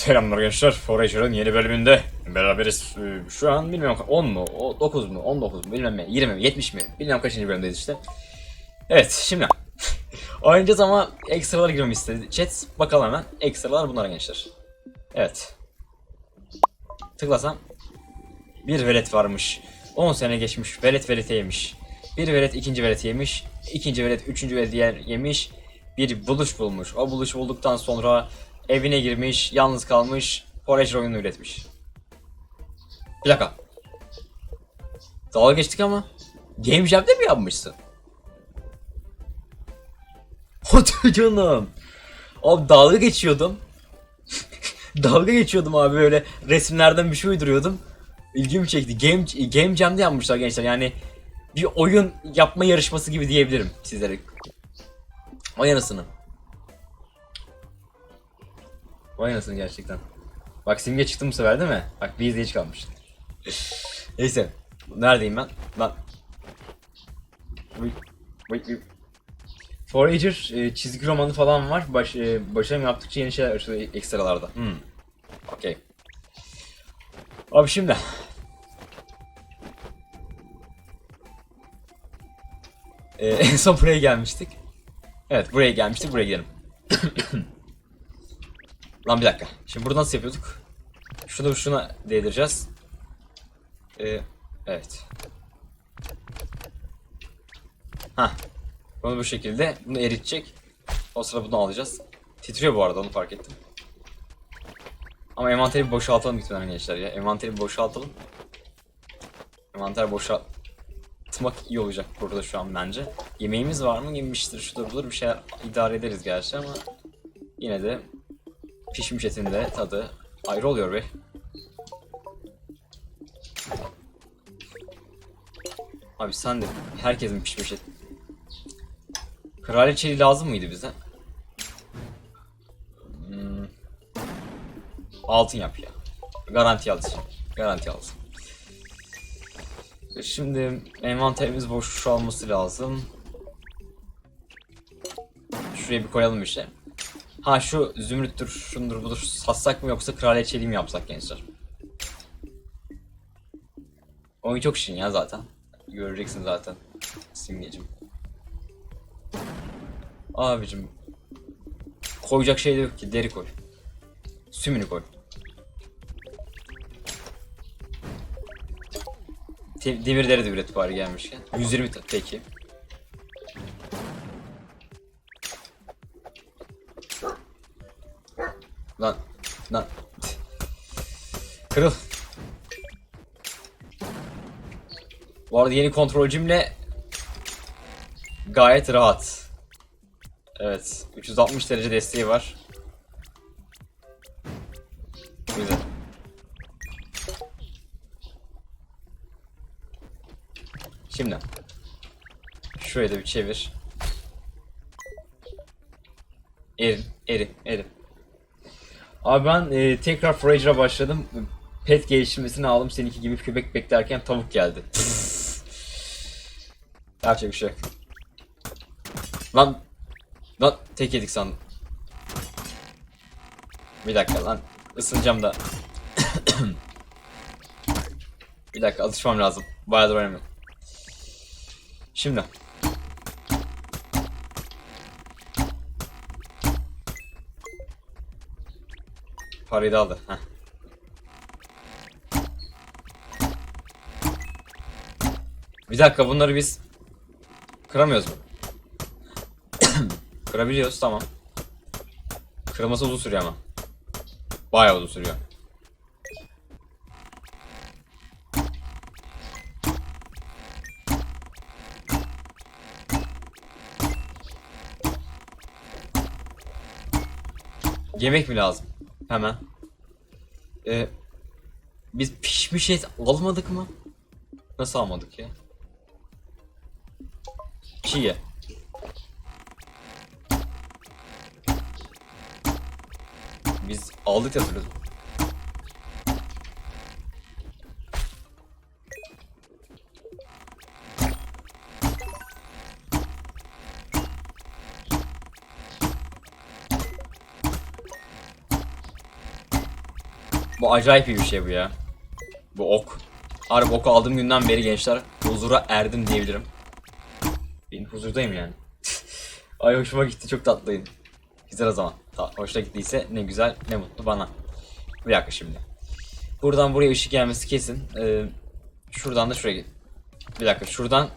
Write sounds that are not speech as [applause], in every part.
Selamlar gençler. Forager'ın yeni bölümünde beraberiz. Ee, Şu an bilmiyorum 10 mu, o 9 mu, 19 mu, bilmem ne, 20 mi, 70 mi, bilmem kaçıncı bölümdeyiz işte. Evet, şimdi [laughs] oynayacağız ama ekstralar girmemi istedi. Chat, bakalım hemen. Ekstralar bunlar gençler. Evet. Tıklasam. Bir velet varmış. 10 sene geçmiş. Velet velete yemiş. Bir velet ikinci velet yemiş. ikinci velet üçüncü velet yemiş. Bir buluş bulmuş. O buluş bulduktan sonra evine girmiş, yalnız kalmış, Forager oyunu üretmiş. Bir dakika. Dalga geçtik ama Game Jam'de mi yapmışsın? [laughs] Hadi canım. Abi dalga geçiyordum. [laughs] dalga geçiyordum abi böyle resimlerden bir şey uyduruyordum. İlgimi çekti. Game, Game Jam'de yapmışlar gençler yani bir oyun yapma yarışması gibi diyebilirim sizlere. Vay anasını. Vay anasını gerçekten. Bak simge çıktı bu sefer değil mi? Bak bir izleyici kalmış. Neyse. Neredeyim ben? Lan. Forager e, çizgi romanı falan var. Baş, e, başarım yaptıkça yeni şeyler açılıyor ekstralarda. Hmm. Okey. Abi şimdi. E, [laughs] en son buraya gelmiştik. Evet buraya gelmiştik. Buraya gidelim. [coughs] Lan bir dakika. Şimdi burada nasıl yapıyorduk? Şunu şuna değdireceğiz. Ee, evet. Ha. Bunu bu şekilde. Bunu eritecek. O sırada bunu alacağız. Titriyor bu arada onu fark ettim. Ama envanteri boşaltalım lütfen gençler ya. Envanteri boşaltalım. Envanter boşaltmak iyi olacak burada şu an bence. Yemeğimiz var mı? Yemiştir, şudur budur bir şeyler idare ederiz gerçi ama yine de pişmiş etin de tadı ayrı oluyor be. Abi sen de herkesin pişmiş et. Kraliçeli lazım mıydı bize? Hmm. Altın yap ya. Garanti alacağım. Garanti alsın. Şimdi envanterimiz boş olması lazım. Şuraya bir koyalım işte. Ha şu zümrüttür, şundur budur satsak mı yoksa kraliçeliği mi yapsak gençler? Oyun çok şirin ya zaten. Göreceksin zaten simgecim. Abicim koyacak şey de yok ki deri koy. Sümünü koy. Te- demir deri de üret bari gelmişken. 120 ta- peki. Lan lan. Kırıl. Bu arada yeni kontrolcümle gayet rahat. Evet, 360 derece desteği var. Güzel. Şimdi şurayı da bir çevir. Erim, erim, erim. Abi ben e, tekrar Forager'a başladım. Pet geliştirmesini aldım. Seninki gibi köpek beklerken tavuk geldi. [laughs] Yapacak bir şey. Lan Lan tek yedik sandım. Bir dakika lan. Isınacağım da. [coughs] bir dakika alışmam lazım. Bayağıdır oynamıyorum. Şimdi. Parayı da aldı. Bir dakika bunları biz kıramıyoruz mu? [coughs] Kırabiliyoruz tamam. Kırılması uzun sürüyor ama. Bayağı uzun sürüyor. Yemek mi lazım? Hemen. Ee, biz pişmiş et almadık mı? Nasıl almadık ya? Çiğ. Biz aldık hatırlıyorsun. Bu acayip bir şey bu ya. Bu ok. Harbi oku aldığım günden beri gençler huzura erdim diyebilirim. Ben huzurdayım yani. [laughs] Ay hoşuma gitti çok tatlıyım. Güzel o zaman. Ta hoşuna gittiyse ne güzel ne mutlu bana. Bir dakika şimdi. Buradan buraya ışık gelmesi kesin. Ee, şuradan da şuraya git. Bir dakika şuradan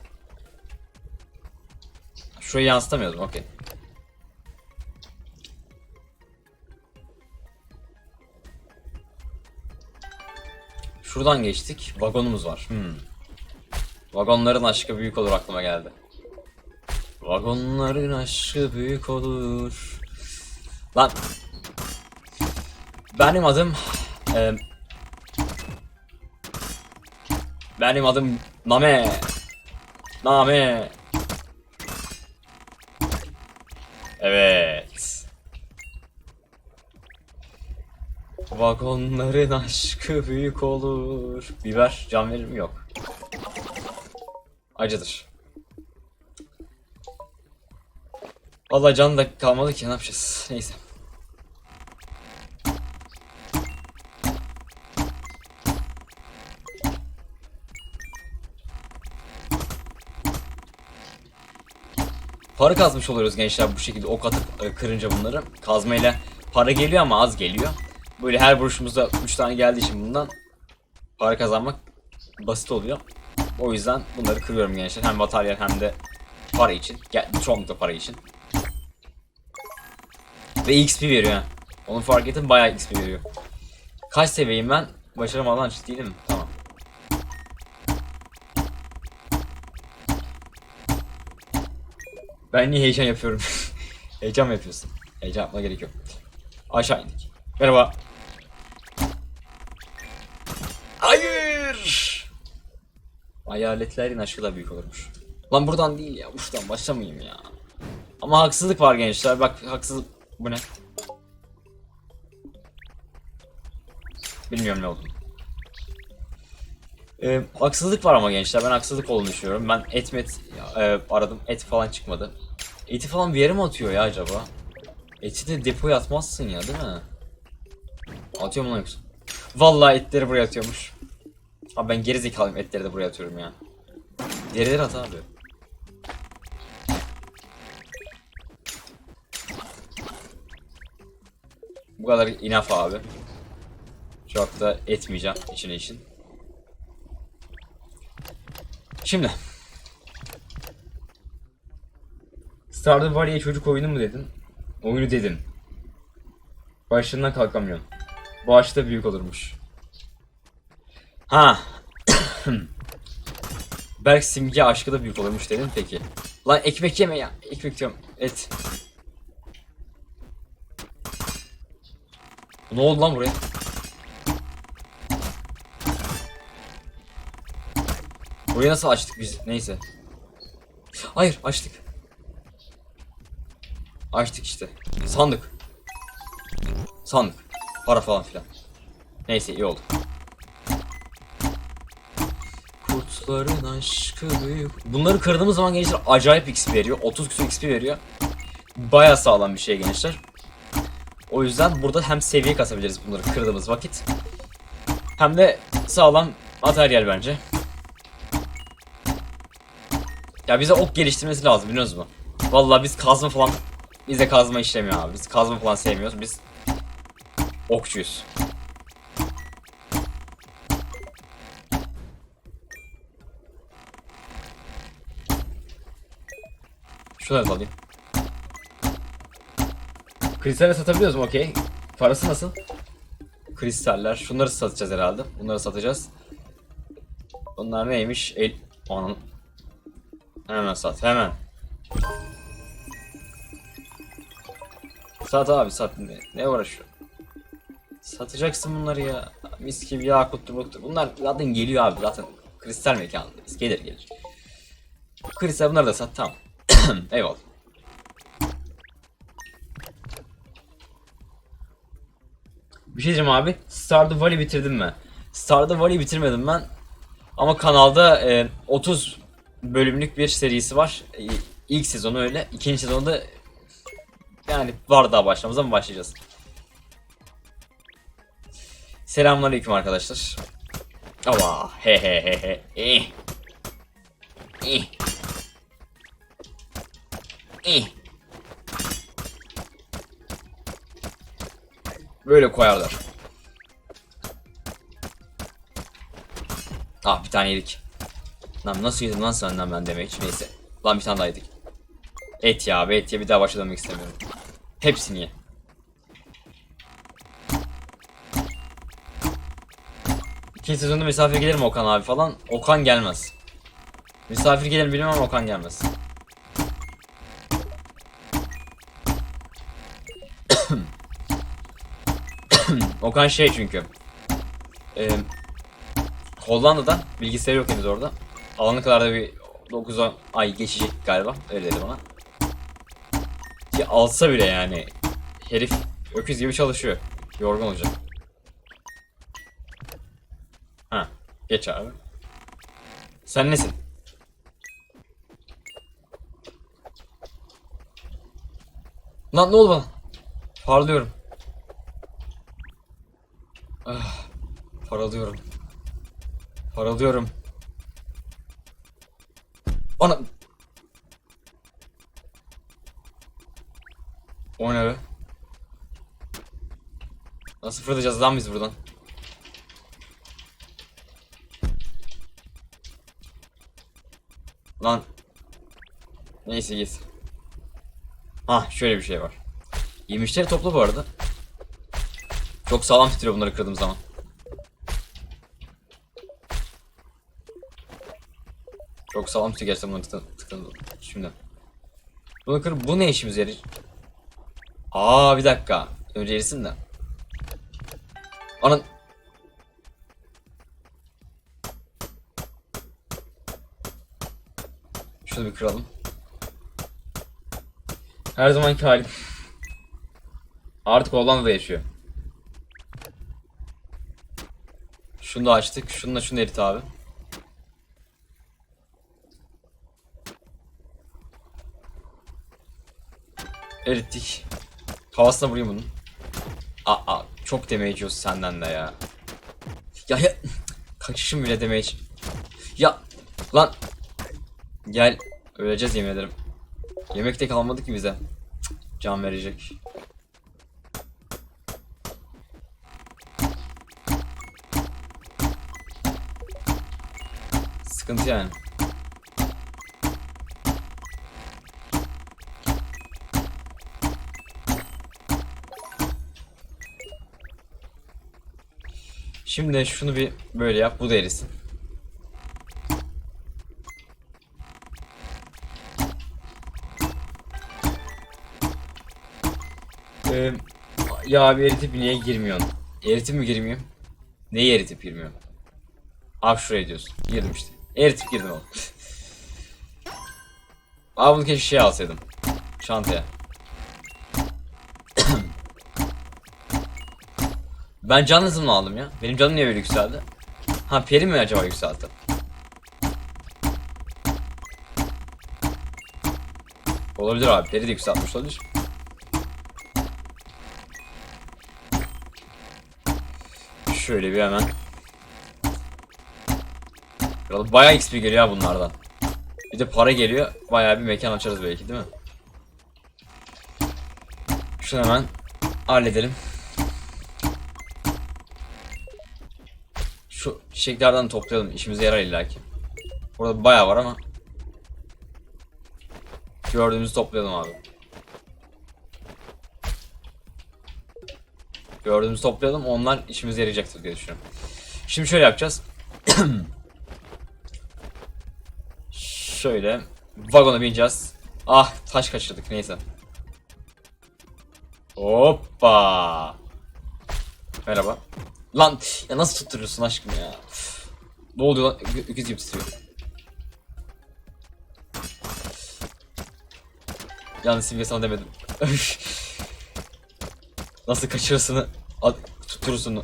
Şurayı yansıtamıyordum okey. Şuradan geçtik. Vagonumuz var. Hmm. Vagonların aşkı büyük olur aklıma geldi. Vagonların aşkı büyük olur. Lan. Benim adım eee, benim adım Name. Name. Evet. Vagonların aşkı büyük olur. Biber can verir mi? Yok. Acıdır. Vallahi can da kalmadı ki ne yapacağız? Neyse. Para kazmış oluyoruz gençler bu şekilde ok atıp e, kırınca bunları. Kazmayla para geliyor ama az geliyor. Böyle her vuruşumuzda 3 tane geldiği için bundan para kazanmak basit oluyor. O yüzden bunları kırıyorum gençler. Hem materyal hem de para için. Gel, çoğunlukla para için. Ve XP veriyor ha. Onu fark ettim bayağı XP veriyor. Kaç seviyeyim ben? Başaramadan açık değilim. Tamam. Ben niye heyecan yapıyorum? [laughs] heyecan mı yapıyorsun? Heyecan yapma gerek yok. Aşağı indik. Merhaba. Hayaletlerin aşkı da büyük olurmuş. Lan buradan değil ya. Buradan başlamayayım ya. Ama haksızlık var gençler. Bak haksızlık. Bu ne? Bilmiyorum ne olduğunu. Ee, haksızlık var ama gençler. Ben haksızlık olduğunu düşünüyorum. Ben et met e, aradım. Et falan çıkmadı. Eti falan bir yere mi atıyor ya acaba? Eti de depoya atmazsın ya değil mi? Atıyor mu lan yoksa? Vallahi etleri buraya atıyormuş. Abi ben geri zekalıyım etleri de buraya atıyorum ya. Derileri at abi. Bu kadar inaf abi. Çok da etmeyeceğim içine için. Şimdi. Stardew Valley çocuk oyunu mu dedin? Oyunu dedim. Başından kalkamıyorum. Bu ağaçta büyük olurmuş. Ha. [coughs] Berk simge aşkı da büyük olurmuş dedin peki. Lan ekmek yeme ya. Ekmek diyorum. Et. Ne oldu lan buraya? Burayı nasıl açtık biz? Neyse. Hayır açtık. Açtık işte. Sandık. Sandık. Para falan filan. Neyse iyi oldu. Kurtların aşkı büyük. Bunları kırdığımız zaman gençler acayip XP veriyor. 30 küsur XP veriyor. Baya sağlam bir şey gençler. O yüzden burada hem seviye kasabiliriz bunları kırdığımız vakit. Hem de sağlam materyal bence. Ya bize ok geliştirmesi lazım biliyor musunuz? Vallahi biz kazma falan bize kazma işlemiyor abi. Biz kazma falan sevmiyoruz. Biz okçuyuz. Şunları alayım. Kristale satabiliyoruz mu? Okey. Parası nasıl? Kristaller. Şunları satacağız herhalde. Bunları satacağız. Bunlar neymiş? El... Onun... Hemen sat. Hemen. Sat abi sat. Ne, ne uğraşıyor? Satacaksın bunları ya. Mis gibi yakuttur muttur. Bunlar zaten geliyor abi. Zaten kristal mekanındayız. Gelir gelir. Kristal bunları da sat. Tamam. [clears throat] Eyvallah. Bir şey diyeceğim abi. Stardew Valley bitirdim mi? Stardew Valley bitirmedim ben. Ama kanalda e, 30 bölümlük bir serisi var. E, ilk sezonu öyle. İkinci sezonda yani var daha başlamamız ama başlayacağız. Selamünaleyküm arkadaşlar. Ava he he he he. Eh. Eh. Eh. Böyle koyarlar. Ah bir tane yedik. Lan nasıl yedim lan senden ben demek neyse. Lan bir tane daha yedik. Et ya be et ya bir daha başa dönmek istemiyorum. Hepsini ye. İkinci sezonda misafir gelir mi Okan abi falan? Okan gelmez. Misafir gelir bilmem Okan gelmez. Okan şey çünkü. E, Hollanda'da bilgisayarı yok henüz orada. Alana kadar da bir 9 ay geçecek galiba. Öyle dedi bana. Ki alsa bile yani herif öküz gibi çalışıyor. Yorgun olacak. Ha, geç abi. Sen nesin? Lan ne oldu bana? Parlıyorum. Ah, paralıyorum. Paralıyorum. Ana... O ne be? Nasıl fırlayacağız lan biz buradan? Lan. Neyse git. Ha şöyle bir şey var. Yemişleri topla bu arada. Çok sağlam titriyor bunları kırdığım zaman. Çok sağlam tutuyor gerçekten tıkla- tıkladım. Şimdi. Bunu kır, bu ne işimize yarayacak? Aa bir dakika. Önce erisin de. Anan. Şunu bir kıralım. Her zamanki halim. Artık Hollanda'da yaşıyor. Şunu da açtık. Şunu da şunu erit abi. Erittik. Havasına vurayım bunun. Aa, çok damage yiyorsun senden de ya. Ya ya. Kaçışım bile damage. Ya. Lan. Gel. Öleceğiz yemin ederim. Yemek de kalmadı ki bize. Can verecek. Sıkıntı yani. Şimdi şunu bir böyle yap, bu da erisin. Ee, ya abi eritip niye girmiyorsun? Eritip mi girmiyorum? Neyi eritip girmiyorum? Abi şuraya diyorsun. Girdim işte. Eritip girdim oğlum. [laughs] Abi bunu keşke şey alsaydım. Çantaya. Ben can hızımla aldım ya. Benim canım niye böyle yükseldi? Ha peri mi acaba yükseltti? Olabilir abi. Peri de yükseltmiş olabilir. Şöyle bir hemen. Bayağı XP geliyor bunlardan. Bir de para geliyor. Bayağı bir mekan açarız belki değil mi? Şunu hemen halledelim. Çiçeklerden toplayalım. İşimize yarar illaki. Burada bayağı var ama. Gördüğümüzü toplayalım abi. Gördüğümüzü toplayalım. Onlar işimize yarayacaktır diye düşünüyorum. Şimdi şöyle yapacağız. [clears throat] şöyle vagona bineceğiz. Ah taş kaçırdık neyse. Hoppa. Merhaba. Lan ya nasıl tutturuyorsun aşkım ya? Ne oluyor lan? Öküz gibi titriyor. Yalnız simge sana demedim. [laughs] nasıl kaçırırsın? Ad- Tutturursun.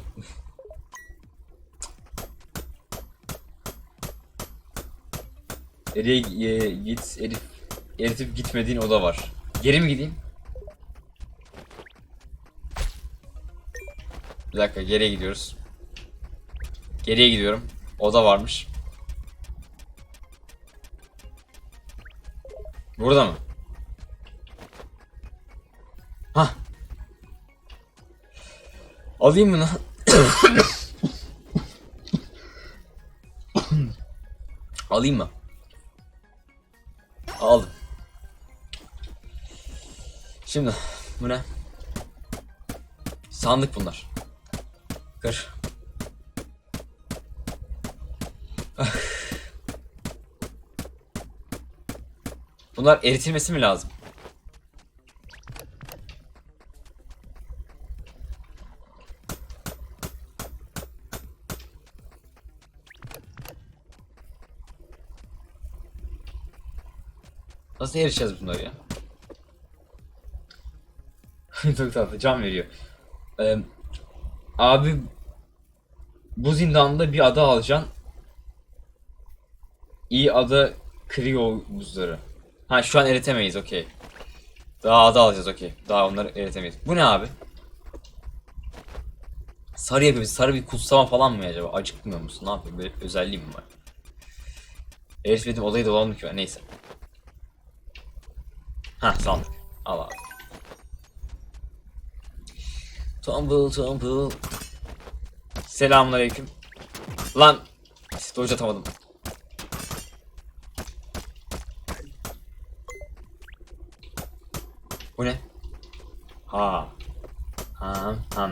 Nereye e, git? Erif, eritip gitmediğin oda var. Geri mi gideyim? Bir dakika geriye gidiyoruz. Geriye gidiyorum. Oda varmış. Burada mı? Hah. Alayım mı lan? [coughs] Alayım mı? Aldım. Şimdi bu ne? Sandık bunlar. Kır. Bunlar eritilmesi mi lazım? Nasıl erişeceğiz bunları ya? [laughs] Çok tatlı can veriyor. Ee, abi bu zindanda bir ada alacaksın. İyi ada kırıyor buzları. Ha şu an eritemeyiz okey. Daha ada alacağız okey. Daha onları eritemeyiz. Bu ne abi? Sarı yapıyoruz. Sarı bir kutsama falan mı acaba? Acıkmıyor musun? Ne yapayım? Böyle özelliği mi var? Eritmedim olayı da olalım ki ben. Neyse. Ha sandık. Al abi. Tumble tumble. Selamünaleyküm. Lan. Dodge atamadım. Bu ne? Ha. Ha. Ham.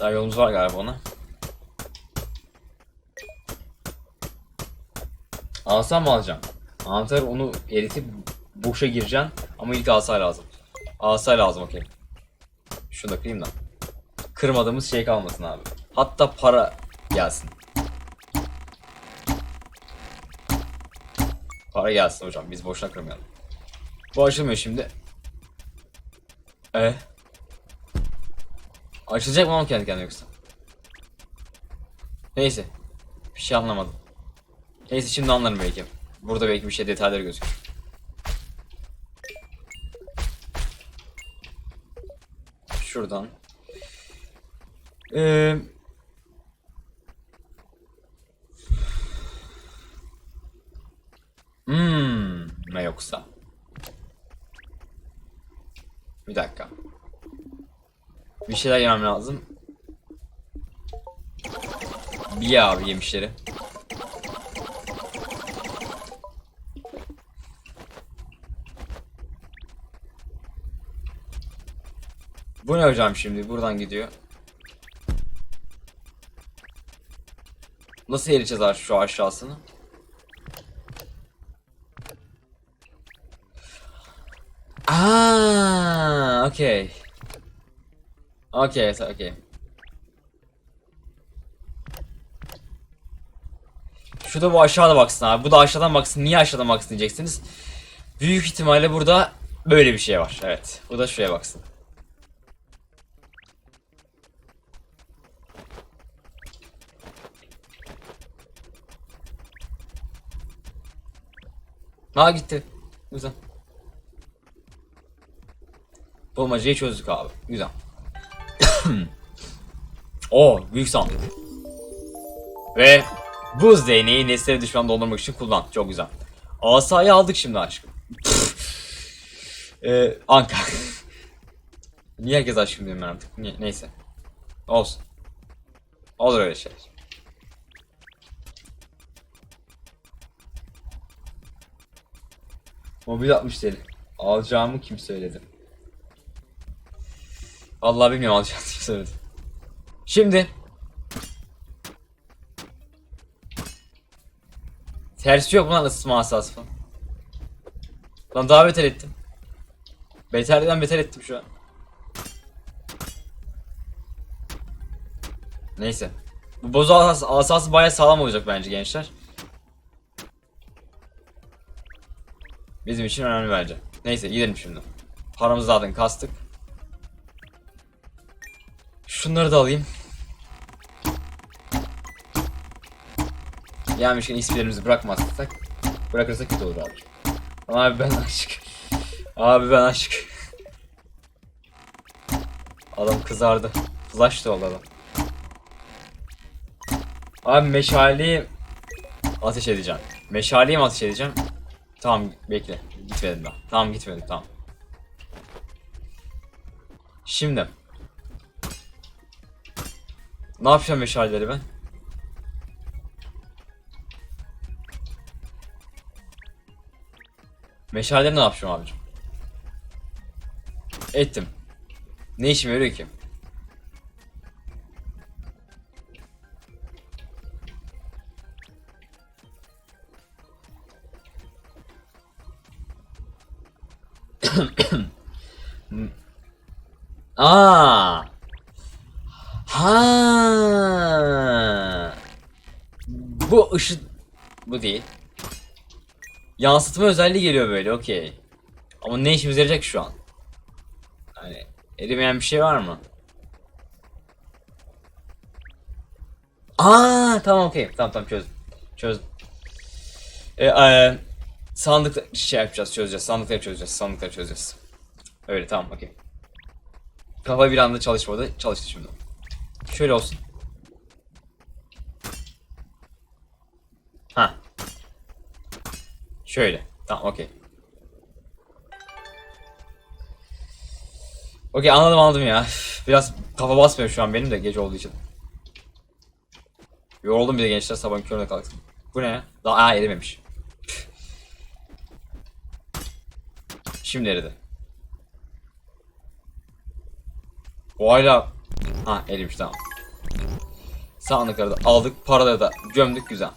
Daha yolumuz var galiba ona. Alsam mı alacağım? Anahtar onu eritip boşa gireceksin ama ilk asa lazım. Asa lazım okey. Şunu da kırayım da. Kırmadığımız şey kalmasın abi. Hatta para gelsin. Para gelsin hocam biz boşuna kırmayalım. Bu açılmıyor şimdi. Ee? Açılacak mı ama kendi kendine yoksa? Neyse. Bir şey anlamadım. Neyse şimdi anlarım belki. Burada belki bir şey detayları gözüküyor. Şuradan. Ee, hmm, ne yoksa. Bir dakika. Bir şeyler yemem lazım. Bir abi yemişleri. Bu ne hocam şimdi? Buradan gidiyor. Nasıl ereceğiz şu aşağısını? Aa, okey. Okey, okey. Şu da bu aşağıda baksın abi. Bu da aşağıdan baksın. Niye aşağıdan baksın diyeceksiniz. Büyük ihtimalle burada böyle bir şey var. Evet. Bu da şuraya baksın. Ha gitti. Güzel. Bulmacayı çözdük abi. Güzel. [clears throat] o büyük sandık. Ve buz değneği nesneli düşman dondurmak için kullan. Çok güzel. Asayı aldık şimdi aşkım. ee, Anka. [laughs] Niye herkes aşkım diyorum artık? Niye- Neyse. Olsun. Olur öyle şeyler. Mobil 60 TL. Alacağımı kim söyledi? Vallahi bilmiyorum alacağımı kim söyledi. Şimdi Tersi yok mu lan ısıtma asası falan? Lan daha beter ettim. Beterden beter ettim şu an. Neyse. Bu bozu asası, asası bayağı sağlam olacak bence gençler. Bizim için önemli bence. Neyse gidelim şimdi. Paramızı zaten kastık. Şunları da alayım. Gelmişken XP'lerimizi bırakmazsak bırakırsak kötü olur abi. Abi ben aşık. Abi ben aşık. Adam kızardı. Flash da oldu adam. Abi meşaleyi ateş edeceğim. Meşaleyi mi ateş edeceğim? Tamam bekle. Gitmedim daha. Tamam gitmedim tamam. Şimdi. Ne yapacağım meşaleleri ben? Meşaleleri ne yapacağım abicim? Ettim. Ne işime yarıyor ki? [coughs] Aa. Ha. Bu ışık bu değil. Yansıtma özelliği geliyor böyle okey. Ama ne işimize yarayacak şu an? Hani erimeyen bir şey var mı? Aa tamam okey. Tamam tamam çözdüm. Çözdüm. E, e, sandık şey yapacağız çözeceğiz. Sandıkları çözeceğiz. Sandıkları çözeceğiz. Öyle tamam okey. Kafa bir anda çalışmadı. Çalıştı şimdi. Şöyle olsun. Şöyle. Tamam okey. Okey anladım anladım ya. Biraz kafa basmıyor şu an benim de gece olduğu için. Yoruldum bir de gençler sabahın körüne kalktım. Bu ne? Daha aa, erimemiş. Şimdi eridi. O hala... Ha erimiş tamam. Sandıkları da aldık. Paraları da gömdük güzel.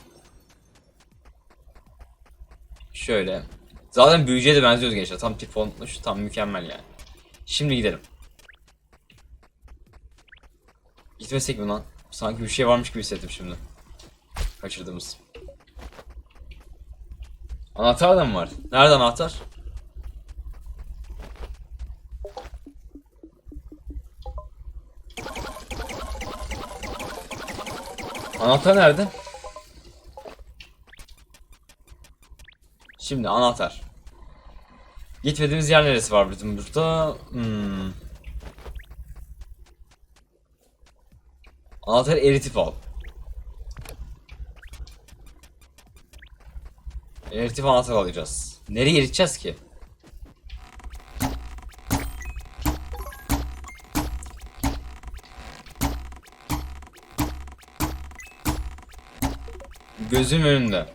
Şöyle. Zaten büyücüye de benziyoruz gençler. Tam tip olmuş. Tam mükemmel yani. Şimdi gidelim. Gitmesek mi lan? Sanki bir şey varmış gibi hissettim şimdi. Kaçırdığımız. Anahtar da mı var? Nerede anahtar? Anahtar nerede? Şimdi anahtar. Gitmediğimiz yer neresi var bizim burada? Hmm. Anahtarı eritip al. Eritip anahtar alacağız. Nereye eriteceğiz ki? Gözüm önünde.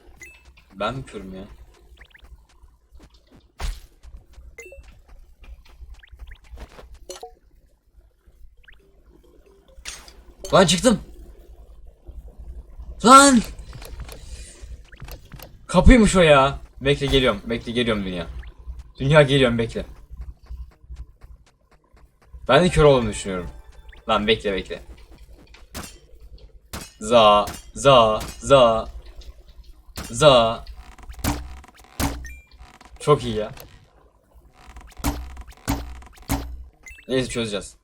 Ben mi körüm ya? Lan çıktım. Lan! Kapıymış o ya. Bekle geliyorum. Bekle geliyorum dünya. Dünya geliyorum bekle. Ben de kör olduğumu düşünüyorum. Lan bekle bekle. Za za za za Çok iyi ya. Neyse çözeceğiz.